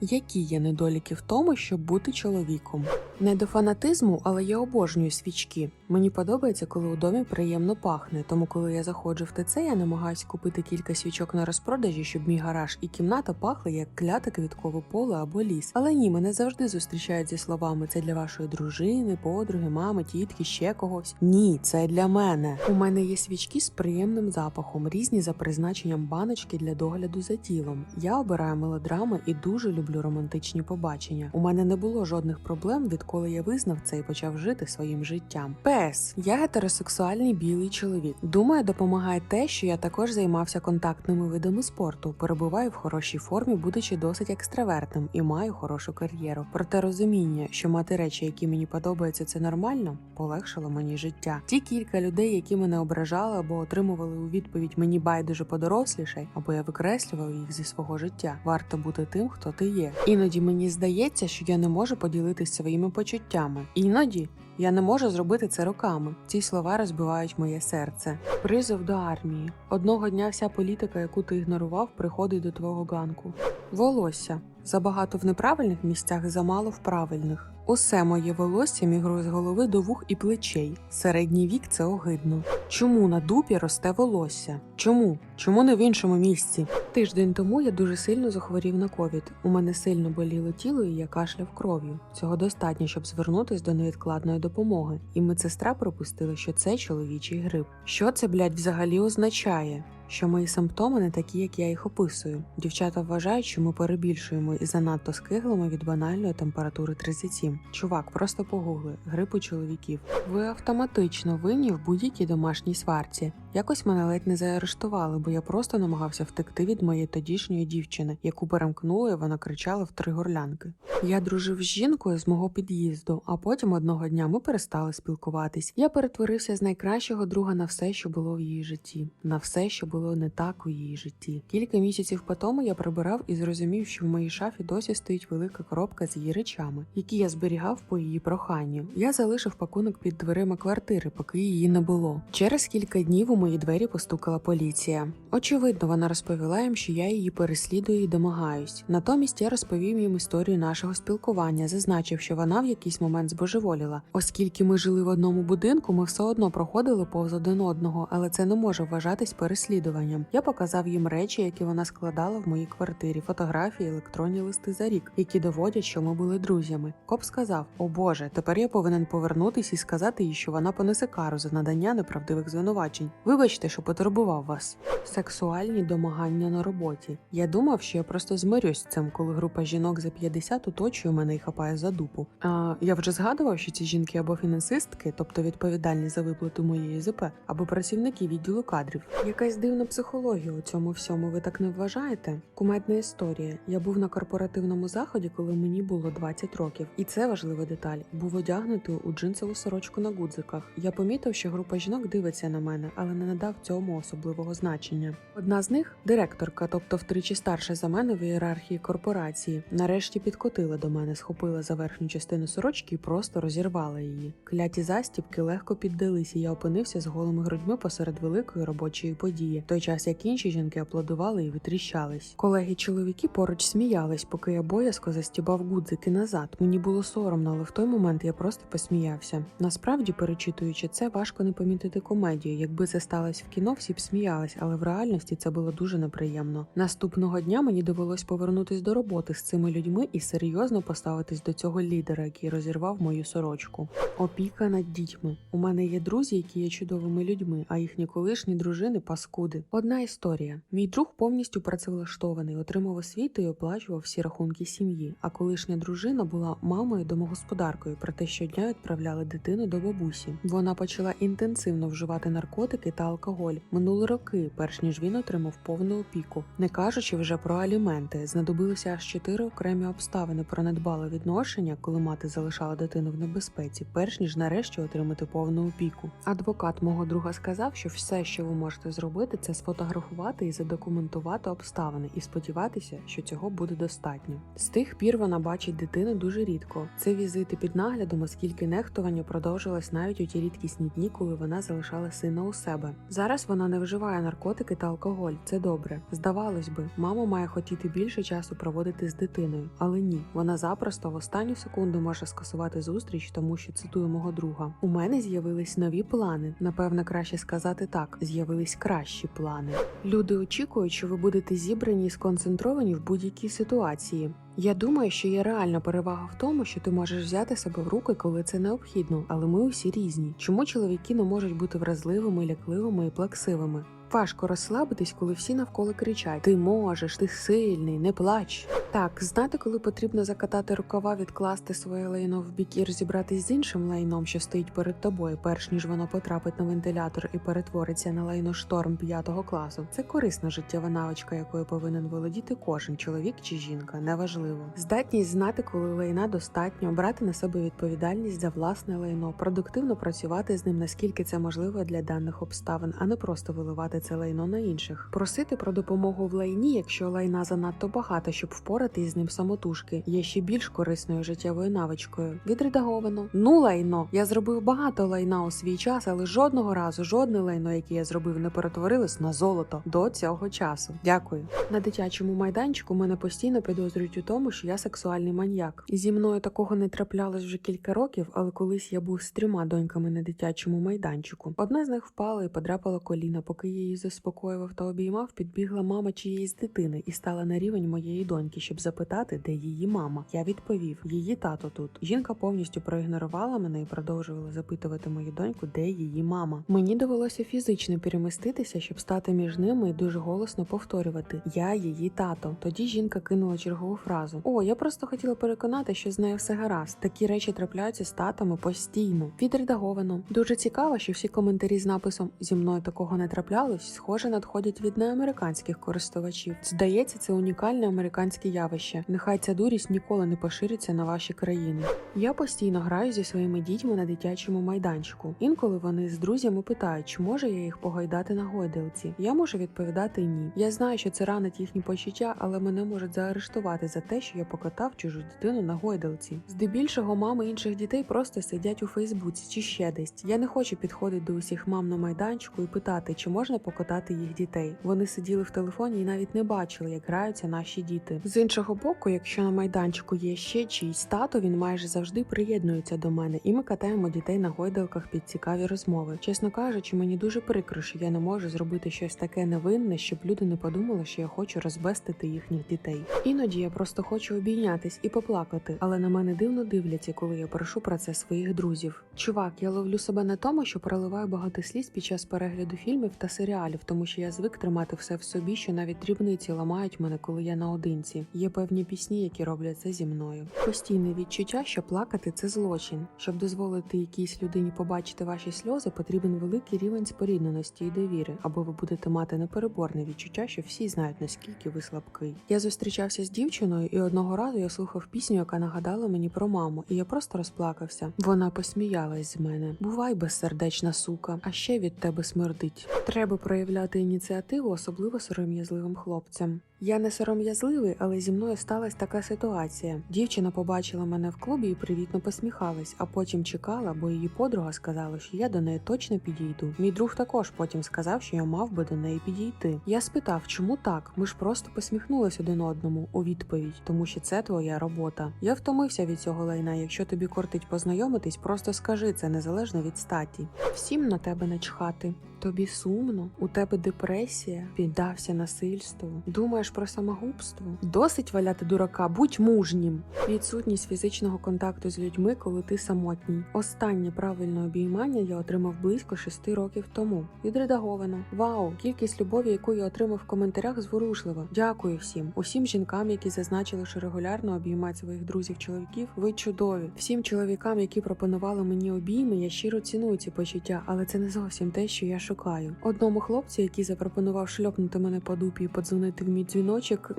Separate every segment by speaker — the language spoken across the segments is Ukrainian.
Speaker 1: Які є недоліки в тому, щоб бути чоловіком? Не до фанатизму, але я обожнюю свічки. Мені подобається, коли у домі приємно пахне. Тому, коли я заходжу в ТЦ, я намагаюся купити кілька свічок на розпродажі, щоб мій гараж і кімната пахли як кляте квіткове поле або ліс. Але ні, мене завжди зустрічають зі словами: це для вашої дружини, подруги, мами, тітки, ще когось. Ні, це для мене. У мене є свічки з приємним запахом, різні за призначенням баночки для догляду за тілом. Я обираю мелодрами і дуже люблю романтичні побачення. У мене не було жодних проблем, відколи я визнав це і почав жити своїм життям. ПС. Я гетеросексуальний білий чоловік. Думаю, допомагає те, що я також займався контактними видами спорту, перебуваю в хорошій формі, будучи досить екстравертним і маю хорошу кар'єру. Проте розуміння, що мати речі, які мені подобаються, це нормально, полегшило мені життя. Ті кілька людей, які мене ображали або отримували у відповідь мені байдуже подорослішай, або я викреслював їх зі свого життя. Варто бути тим, хто ти є. Іноді мені здається, що я не можу поділитися своїми почуттями. Іноді я не можу зробити це роками. Ці слова розбивають моє серце. Призов до армії. Одного дня вся політика, яку ти ігнорував, приходить до твого ганку. Волосся забагато в неправильних місцях, замало в правильних. Усе моє волосся мігрує з голови до вух і плечей. Середній вік це огидно. Чому на дупі росте волосся? Чому? Чому не в іншому місці? Тиждень тому я дуже сильно захворів на ковід. У мене сильно боліло тіло, і я кашляв кров'ю. Цього достатньо, щоб звернутися до невідкладної допомоги. І медсестра пропустила, що це чоловічий грип. Що це, блядь, взагалі означає? Що мої симптоми не такі, як я їх описую. Дівчата вважають, що ми перебільшуємо і занадто скиглимо від банальної температури 37. Чувак, просто погугли грип у чоловіків. Ви автоматично винні в будь-якій домашній сварці. Якось мене ледь не заарештували, бо я просто намагався втекти від моєї тодішньої дівчини, яку перемкнули, і вона кричала в три горлянки. Я дружив з жінкою з мого під'їзду, а потім одного дня ми перестали спілкуватись. Я перетворився з найкращого друга на все, що було в її житті, на все, що було не так у її житті. Кілька місяців по тому я прибирав і зрозумів, що в моїй шафі досі стоїть велика коробка з її речами, які я зберігав по її проханню. Я залишив пакунок під дверима квартири, поки її не було. Через кілька днів у мої двері постукала поліція. Очевидно, вона розповіла їм, що я її переслідую і домагаюсь. Натомість я розповів їм історію нашого спілкування, зазначив, що вона в якийсь момент збожеволіла. Оскільки ми жили в одному будинку, ми все одно проходили повз один одного, але це не може вважатись переслідуванням. Я показав їм речі, які вона складала в моїй квартирі, фотографії, електронні листи за рік, які доводять, що ми були друзями. Коп сказав: О Боже, тепер я повинен повернутись і сказати їй, що вона понесе кару за надання неправдивих звинувачень. Вибачте, що потурбував вас. Сексуальні домагання на роботі. Я думав, що я просто змирюсь з цим, коли група жінок за 50 оточує мене і хапає за дупу. А я вже згадував, що ці жінки або фінансистки, тобто відповідальні за виплату моєї ЗП, або працівники відділу кадрів. Якась дивна психологія у цьому всьому. Ви так не вважаєте? Кумедна історія. Я був на корпоративному заході, коли мені було 20 років, і це важлива деталь. Був одягнутий у джинсову сорочку на гудзиках. Я помітив, що група жінок дивиться на мене, але не надав цьому особливого значення. Одна з них директорка, тобто втричі старша за мене в ієрархії корпорації, нарешті підкотила до мене, схопила за верхню частину сорочки і просто розірвала її. Кляті застібки легко піддались, і я опинився з голими грудьми посеред великої робочої події, той час як інші жінки аплодували і витріщались. Колеги-чоловіки поруч сміялись, поки я боязко застібав гудзики назад. Мені було соромно, але в той момент я просто посміявся. Насправді, перечитуючи це, важко не помітити комедію. Якби це сталося в кіно, всі б сміялись, але в реальності це було дуже неприємно. Наступного дня мені довелось повернутись до роботи з цими людьми і серйозно поставитись до цього лідера, який розірвав мою сорочку. Опіка над дітьми. У мене є друзі, які є чудовими людьми, а їхні колишні дружини паскуди. Одна історія: мій друг повністю працевлаштований, отримав освіту і оплачував всі рахунки сім'ї. А колишня дружина була мамою домогосподаркою, проте щодня відправляли дитину до бабусі. Вона почала інтенсивно вживати наркотики та алкоголь. Минули роки, перш ніж він отримав повну опіку. Не кажучи вже про аліменти, знадобилися аж чотири окремі обставини про недбале відношення, коли мати залишала дитину в небезпеці, перш ніж нарешті отримати повну опіку. Адвокат мого друга сказав, що все, що ви можете зробити, це сфотографувати і задокументувати обставини, і сподіватися, що цього буде достатньо. З тих пір вона бачить дитину дуже рідко. Це візити під наглядом, оскільки нехтування продовжилось навіть у ті рідкісні дні, коли вона залишала сина у себе. Зараз вона не вживає наркотики та алкоголь. Це добре. Здавалось би, мама має хотіти більше часу проводити з дитиною, але ні, вона запросто в останню секунду може скасувати зустріч, тому що цитую мого друга. У мене з'явились нові плани. Напевно, краще сказати так: з'явились кращі плани. Люди очікують, що ви будете зібрані і сконцентровані в будь-якій ситуації. Я думаю, що є реальна перевага в тому, що ти можеш взяти себе в руки, коли це необхідно, але ми усі різні. Чому чоловіки не можуть бути вразливими, лякливими і плаксивими? Важко розслабитись, коли всі навколо кричать: Ти можеш, ти сильний, не плач. Так, знати, коли потрібно закатати рукава, відкласти своє лайно в бік і розібратись з іншим лайном, що стоїть перед тобою, перш ніж воно потрапить на вентилятор і перетвориться на лайно шторм п'ятого класу. Це корисна життєва навичка, якою повинен володіти кожен чоловік чи жінка, неважливо. Здатність знати, коли лайна достатньо, брати на себе відповідальність за власне лайно, продуктивно працювати з ним, наскільки це можливо для даних обставин, а не просто виливати це лайно на інших. Просити про допомогу в лайні, якщо лайна занадто багато, щоб впоратись з ним самотужки, є ще більш корисною життєвою навичкою. Відредаговано. Ну лайно. Я зробив багато лайна у свій час, але жодного разу жодне лайно, яке я зробив, не перетворилось на золото до цього часу. Дякую. На дитячому майданчику мене постійно підозрюють у тому, що я сексуальний маньяк. Зі мною такого не траплялось вже кілька років, але колись я був з трьома доньками на дитячому майданчику. Одна з них впала і подрапала коліна, поки я її заспокоював та обіймав, підбігла мама чиєїсь дитини і стала на рівень моєї доньки, щоб запитати, де її мама. Я відповів: її тато тут. Жінка повністю проігнорувала мене і продовжувала запитувати мою доньку, де її мама. Мені довелося фізично переміститися, щоб стати між ними і дуже голосно повторювати: Я її тато. Тоді жінка кинула чергову фразу: О, я просто хотіла переконати, що з нею все гаразд. Такі речі трапляються з татами постійно. Відредаговано. Дуже цікаво, що всі коментарі з написом зі мною такого не траплялось, схоже, надходять від неамериканських користувачів. Здається, це унікальне американське явище. Нехай ця дурість ніколи не пошириться на ваші країни. Я постійно граю зі своїми дітьми на дитячому майданчику. Інколи вони з друзями питають, чи може я їх погойдати на гойдалці. Я можу відповідати ні. Я знаю, що це ранить їхні почуття, але мене можуть заарештувати за те, що я покатав чужу дитину на гойдалці. Здебільшого мами інших дітей просто сидять у Фейсбуці чи ще десь. Я не хочу підходити до усіх мам на майданчику і питати, чи можна покатати їх дітей. Вони сиділи в телефоні і навіть не бачили, як граються наші діти. З іншого боку, якщо на майданчику є ще чийсь тато, він майже завжди приєднується до мене, і ми катаємо дітей на гойдалках під цікаві розмови. Чесно кажучи, мені дуже прикро, що я не можу зробити щось таке невинне, щоб люди не подумали, що я хочу розбестити їхніх дітей. Іноді я просто хочу обійнятись і поплакати, але на мене дивно дивляться, коли я прошу про це своїх друзів. Чувак, я ловлю себе на тому, що проливаю багато сліз під час перегляду фільмів та серіалів, тому що я звик тримати все в собі, що навіть дрібниці ламають мене, коли я наодинці. Є певні пісні, які роблять це зі мною. Постійне відчуття, що плакати це злочин. Щоб дозволити якійсь людині побачити ваші сльози, потрібен великий рівень спорідненості і довіри, або ви будете мати непереборне відчуття, що всі знають наскільки ви слабкий. Я зустрічався з дівчиною, і одного разу я слухав пісню, яка нагадала мені про маму, і я просто розплакався. Вона посміялась з мене. Бувай безсердечна сука, а ще від тебе смердить. Треба проявляти ініціативу, особливо сором'язливим хлопцям. Я не сором'язливий, але зі мною сталася така ситуація. Дівчина побачила мене в клубі і привітно посміхалась, а потім чекала, бо її подруга сказала, що я до неї точно підійду. Мій друг також потім сказав, що я мав би до неї підійти. Я спитав, чому так? Ми ж просто посміхнулись один одному у відповідь, тому що це твоя робота. Я втомився від цього лайна. Якщо тобі кортить познайомитись, просто скажи це незалежно від статі. Всім на тебе начхати. Тобі сумно, у тебе депресія, піддався насильству. Думаєш про самогубство? Досить валяти дурака, будь мужнім. Відсутність фізичного контакту з людьми, коли ти самотній. Останнє правильне обіймання я отримав близько шести років тому. Відредаговано. Вау! Кількість любові, яку я отримав в коментарях, зворушлива. Дякую всім, усім жінкам, які зазначили, що регулярно обіймають своїх друзів-чоловіків. Ви чудові. Всім чоловікам, які пропонували мені обійми, я щиро ціную ці почуття, але це не зовсім те, що я шукаю. Одному хлопцю, який запропонував шльопнути мене по дупі і подзвонити в мій дзвіночок,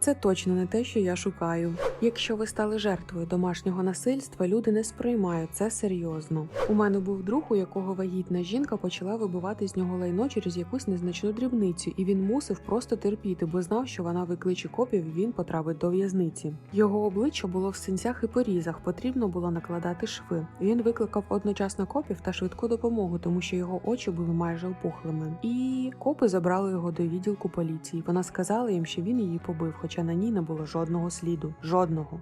Speaker 1: це точно не те, що я шукаю. Якщо ви стали жертвою домашнього насильства, люди не сприймають це серйозно. У мене був друг, у якого вагітна жінка почала вибивати з нього лайно через якусь незначну дрібницю, і він мусив просто терпіти, бо знав, що вона викличе копів, і він потрапить до в'язниці. Його обличчя було в синцях і порізах, потрібно було накладати шви. Він викликав одночасно копів та швидку допомогу, тому що його очі були майже майже опухлими. І копи забрали його до відділку поліції. Вона сказала їм, що він її побив, хоча на ній не було жодного сліду. Жодного.